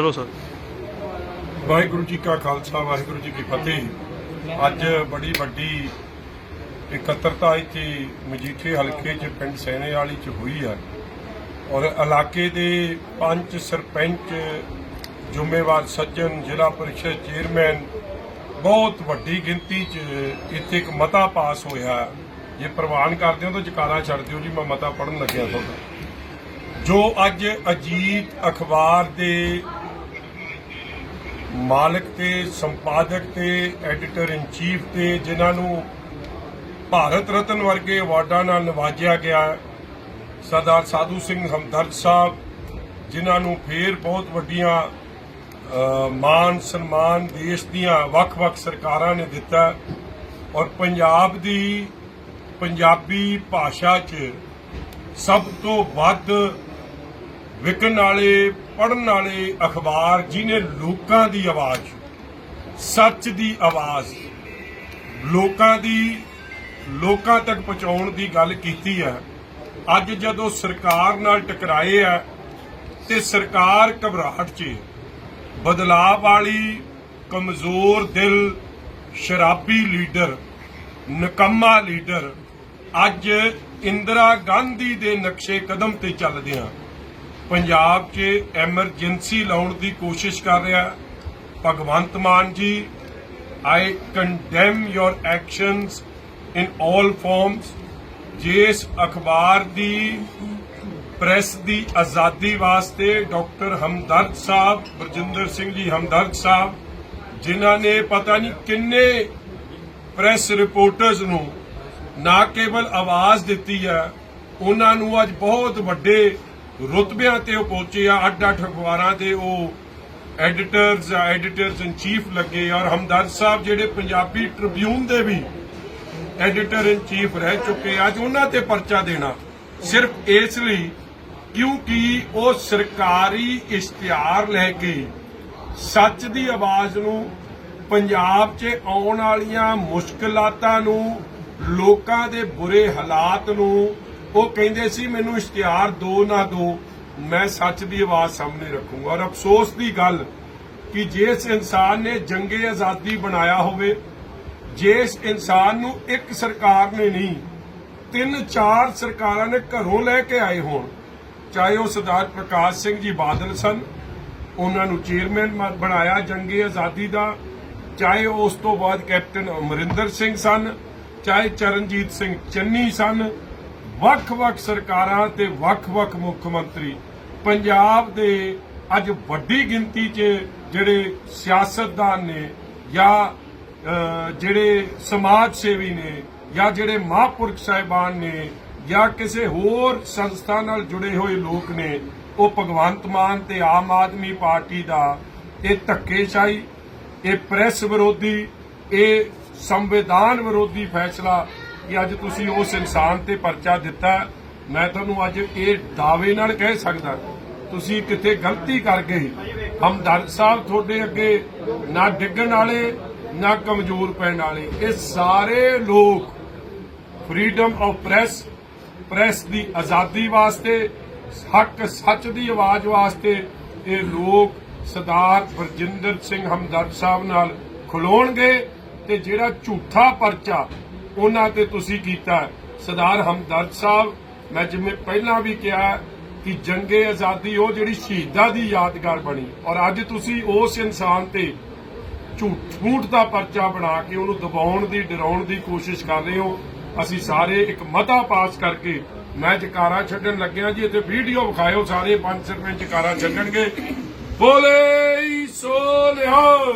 ਚਲੋ ਸਰ। ਵਾਹਿਗੁਰੂ ਜੀ ਕਾ ਖਾਲਸਾ, ਵਾਹਿਗੁਰੂ ਜੀ ਕੀ ਫਤਿਹ। ਅੱਜ ਬੜੀ ਵੱਡੀ ਇਕੱਤਰਤਾ ਇੱਥੇ ਮਜੀਠੇ ਹਲਕੇ 'ਚ, ਪਿੰਡ ਸੈਣੇ ਵਾਲੀ 'ਚ ਹੋਈ ਆ। ਔਰ ਇਲਾਕੇ ਦੇ ਪੰਜ ਸਰਪੰਚ, ਜ਼ਿੰਮੇਵਾਰ ਸੱਜਣ, ਜ਼ਿਲ੍ਹਾ ਪਰਿਸ਼ਦ ਚੇਅਰਮੈਨ, ਬਹੁਤ ਵੱਡੀ ਗਿਣਤੀ 'ਚ ਇੱਥੇ ਇੱਕ ਮਤਾ ਪਾਸ ਹੋਇਆ। ਜੇ ਪ੍ਰਵਾਨ ਕਰਦੇ ਹੋ ਤਾਂ ਜਕਾਰਾ ਛੱਡ ਦਿਓ ਜੀ, ਮੈਂ ਮਤਾ ਪੜਨ ਲੱਗਿਆ ਤੁਹਾਡਾ। ਜੋ ਅੱਜ ਅਜੀਤ ਅਖਬਾਰ ਦੇ ਮਾਲਕ ਤੇ ਸੰਪਾਦਕ ਤੇ ਐਡੀਟਰ ਇਨ ਚੀਫ ਤੇ ਜਿਨ੍ਹਾਂ ਨੂੰ ਭਾਰਤ ਰਤਨ ਵਰਗੇ ਅਵਾਰਡਾਂ ਨਾਲ ਨਵਾਜਿਆ ਗਿਆ ਸਰਦਾਰ ਸਾਧੂ ਸਿੰਘ ਹਮਦਰਦ ਸਾਹਿਬ, ਜਿਨ੍ਹਾਂ ਨੂੰ ਫੇਰ ਬਹੁਤ ਵੱਡੀਆਂ ਮਾਨ ਸਨਮਾਨ ਦੇਸ਼ ਦੀਆਂ ਵੱਖ-ਵੱਖ ਸਰਕਾਰਾਂ ਨੇ ਦਿੱਤਾ ਔਰ ਪੰਜਾਬ ਦੀ ਪੰਜਾਬੀ ਭਾਸ਼ਾ 'ਚ ਸਭ ਤੋਂ ਵੱਧ ਵਿਕਣ ਵਾਲੇ ਪੜਨ ਵਾਲੇ ਅਖਬਾਰ ਜਿਨੇ ਲੋਕਾਂ ਦੀ ਆਵਾਜ਼ ਸੱਚ ਦੀ ਆਵਾਜ਼ ਲੋਕਾਂ ਦੀ, ਲੋਕਾਂ ਤੱਕ ਪਹੁੰਚਾਉਣ ਦੀ ਗੱਲ ਕੀਤੀ ਹੈ। ਅੱਜ ਜਦੋਂ ਸਰਕਾਰ ਨਾਲ ਟਕਰਾਏ ਆ ਤੇ ਸਰਕਾਰ ਘਬਰਾਹਟ 'ਚ ਬਦਲਾਅ ਵਾਲੀ ਕਮਜ਼ੋਰ ਦਿਲ, ਸ਼ਰਾਬੀ ਲੀਡਰ, ਨਕੰਮਾ ਲੀਡਰ ਅੱਜ ਇੰਦਰਾ ਗਾਂਧੀ ਦੇ ਨਕਸ਼ੇ ਕਦਮ ਤੇ ਚੱਲਦੇ ਆ। ਪੰਜਾਬ 'ਚ ਐਮਰਜੈਂਸੀ ਲਾਉਣ ਦੀ ਕੋਸ਼ਿਸ਼ ਕਰ ਰਿਹਾ। Bhagwant Mann ji I condemn your actions in all forms ਜਿਸ ਅਖਬਾਰ ਦੀ ਪ੍ਰੈਸ ਦੀ ਆਜ਼ਾਦੀ ਵਾਸਤੇ ਡਾਕਟਰ ਹਮਦਰਦ ਸਾਹਿਬ, ਬਰਜਿੰਦਰ ਸਿੰਘ ਜੀ ਹਮਦਰਦ ਸਾਹਿਬ, ਜਿਨ੍ਹਾਂ ਨੇ ਪਤਾ ਨਹੀਂ ਕਿੰਨੇ ਪ੍ਰੈਸ ਰਿਪੋਰਟਰਸ ਨੂੰ ਨਾ ਕੇਵਲ ਆਵਾਜ਼ ਦਿੱਤੀ ਹੈ, ਉਹਨਾਂ ਨੂੰ ਅੱਜ ਬਹੁਤ ਵੱਡੇ ਰੁਤਬਿਆਂ ਤੇ ਉਹ ਪਹੁੰਚੇ ਆ ਅੱਡ ਅੱਡ ਅਖਬਾਰਾਂ ਦੇ ਉਹ ਐਡੀਟਰਸ ਐਡੀਟਰਸ ਇਨ ਚੀਫ ਲੱਗੇ ਔਰ ਹਮਦਰਦ ਸਾਹਿਬ ਜਿਹੜੇ ਪੰਜਾਬੀ ਟ੍ਰਿਬਿਊਨ ਦੇ ਵੀ ਐਡੀਟਰ ਇਨ ਚੀਫ ਰਹਿ ਚੁੱਕੇ ਅੱਜ ਉਹਨਾਂ ਤੇ ਪਰਚਾ ਦੇਣਾ ਸਿਰਫ ਇਸ ਲਈ ਕਿਉਂਕਿ ਉਹ ਸਰਕਾਰੀ ਇਸ਼ਤਿਹਾਰ ਲੈ ਕੇ ਸੱਚ ਦੀ ਆਵਾਜ਼ ਨੂੰ ਪੰਜਾਬ 'ਚ ਆਉਣ ਵਾਲੀਆਂ ਮੁਸ਼ਕਲਾਤਾਂ ਨੂੰ, ਲੋਕਾਂ ਦੇ ਬੁਰੇ ਹਾਲਾਤ ਨੂੰ ਉਹ ਕਹਿੰਦੇ ਸੀ, ਮੈਨੂੰ ਇਸ਼ਤਿਹਾਰ ਦੋ ਨਾ ਦੋ, ਮੈਂ ਸੱਚ ਦੀ ਆਵਾਜ਼ ਸਾਹਮਣੇ ਰੱਖੂੰਗਾ। ਔਰ ਅਫਸੋਸ ਦੀ ਗੱਲ ਕਿ ਜਿਸ ਇਨਸਾਨ ਨੇ ਜੰਗੇ ਆਜ਼ਾਦੀ ਬਣਾਇਆ ਹੋਵੇ, ਜਿਸ ਇਨਸਾਨ ਨੂੰ ਇੱਕ ਸਰਕਾਰ ਨੇ ਨਹੀਂ, ਤਿੰਨ ਚਾਰ ਸਰਕਾਰਾਂ ਨੇ ਘਰੋਂ ਲੈ ਕੇ ਆਏ ਹੋਣ, ਚਾਹੇ ਉਹ ਸਰਦਾਰ ਪ੍ਰਕਾਸ਼ ਸਿੰਘ ਜੀ ਬਾਦਲ ਸਨ, ਉਹਨਾਂ ਨੂੰ ਚੇਅਰਮੈਨ ਬਣਾਇਆ ਜੰਗੇ ਆਜ਼ਾਦੀ ਦਾ, ਚਾਹੇ ਉਸ ਤੋਂ ਬਾਅਦ ਕੈਪਟਨ ਅਮਰਿੰਦਰ ਸਿੰਘ ਸਨ, ਚਾਹੇ ਚਰਨਜੀਤ ਸਿੰਘ ਚੰਨੀ ਸਨ ਵੱਖ-ਵੱਖ ਸਰਕਾਰਾਂ ਤੇ ਵੱਖ-ਵੱਖ ਮੁੱਖ ਮੰਤਰੀ। ਪੰਜਾਬ ਦੇ ਅੱਜ ਵੱਡੀ ਗਿਣਤੀ 'ਚ ਜਿਹੜੇ ਸਿਆਸਤਦਾਨ ਨੇ ਜਾਂ ਜਿਹੜੇ ਸਮਾਜ ਸੇਵੀ ਨੇ ਜਾਂ ਜਿਹੜੇ ਮਹਾਂਪੁਰਖ ਸਾਹਿਬਾਨ ਨੇ ਜਾਂ ਕਿਸੇ ਹੋਰ ਸੰਸਥਾ ਨਾਲ ਜੁੜੇ ਹੋਏ ਲੋਕ ਨੇ, ਉਹ ਭਗਵੰਤ ਮਾਨ ਤੇ ਆਮ ਆਦਮੀ ਪਾਰਟੀ ਦਾ ਇਹ ਧੱਕੇਸ਼ਾਹੀ, ਇਹ ਪ੍ਰੈਸ ਵਿਰੋਧੀ, ਇਹ ਸੰਵਿਧਾਨ ਵਿਰੋਧੀ ਫੈਸਲਾ ਕਿ ਅੱਜ ਤੁਸੀਂ ਉਸ ਇਨਸਾਨ ਤੇ ਪਰਚਾ ਦਿੱਤਾ, ਮੈਂ ਤੁਹਾਨੂੰ ਅੱਜ ਇਹ ਦਾਅਵੇ ਨਾਲ ਕਹਿ ਸਕਦਾ, ਤੁਸੀਂ ਕਿਤੇ ਗਲਤੀ ਕਰ ਗਏ ਹਮਦਰਦ ਸਾਹਿਬ ਤੁਹਾਡੇ ਅੱਗੇ ਨਾ ਡਿੱਗਣ ਵਾਲੇ, ਨਾ ਕਮਜ਼ੋਰ ਪੈਣ ਵਾਲੇ, ਇਹ ਸਾਰੇ ਲੋਕ ਫਰੀडम ਆਫ ਪ੍ਰੈਸ ਪ੍ਰੈਸ ਦੀ ਆਜ਼ਾਦੀ ਵਾਸਤੇ, ਹੱਕ ਸੱਚ ਦੀ ਆਵਾਜ਼ ਵਾਸਤੇ ਇਹ ਲੋਕ ਸਰਦਾਰ ਬਰਜਿੰਦਰ ਸਿੰਘ ਹਮਦਰਦ ਸਾਹਿਬ ਨਾਲ ਖਲੋਣਗੇ ਤੇ ਜਿਹੜਾ ਝੂਠਾ ਪਰਚਾ ਉਹਨਾਂ ਤੇ ਤੁਸੀਂ ਕੀਤਾ। ਸਰਦਾਰ ਹਮਦਰਦ ਸਾਹਿਬ, ਮੈਂ ਜਿਵੇਂ ਪਹਿਲਾਂ ਵੀ ਕਿਹਾ ਕਿ ਜੰਗੇ ਆਜ਼ਾਦੀ ਉਹ ਜਿਹੜੀ ਸ਼ਹੀਦਾਂ ਦੀ ਯਾਦਗਾਰ ਬਣੀ। ਔਰ ਅੱਜ ਤੁਸੀਂ ਉਸ ਇਨਸਾਨ ਤੇ ਝੂਠ ਝੂਠ ਦਾ ਪਰਚਾ ਬਣਾ ਕੇ ਉਹਨੂੰ ਦਬਾਉਣ ਦੀ, ਡਰਾਉਣ ਦੀ ਕੋਸ਼ਿਸ਼ ਕਰ ਰਹੇ ਹੋ। ਅਸੀਂ ਸਾਰੇ ਇੱਕ ਮਤਾ ਪਾਸ ਕਰਕੇ ਮੈਂ ਜਕਾਰਾ ਛੱਡਣ ਲੱਗਿਆ ਜੀ। ਇੱਥੇ ਵੀਡੀਓ ਵਿਖਾਇਓ ਸਾਰੇ ਪੰਜ ਸਰਪੰਚ ਜਕਾਰਾ ਛੱਡਣਗੇ। ਬੋਲੇ ਸੋ ਨਿਹਾਲ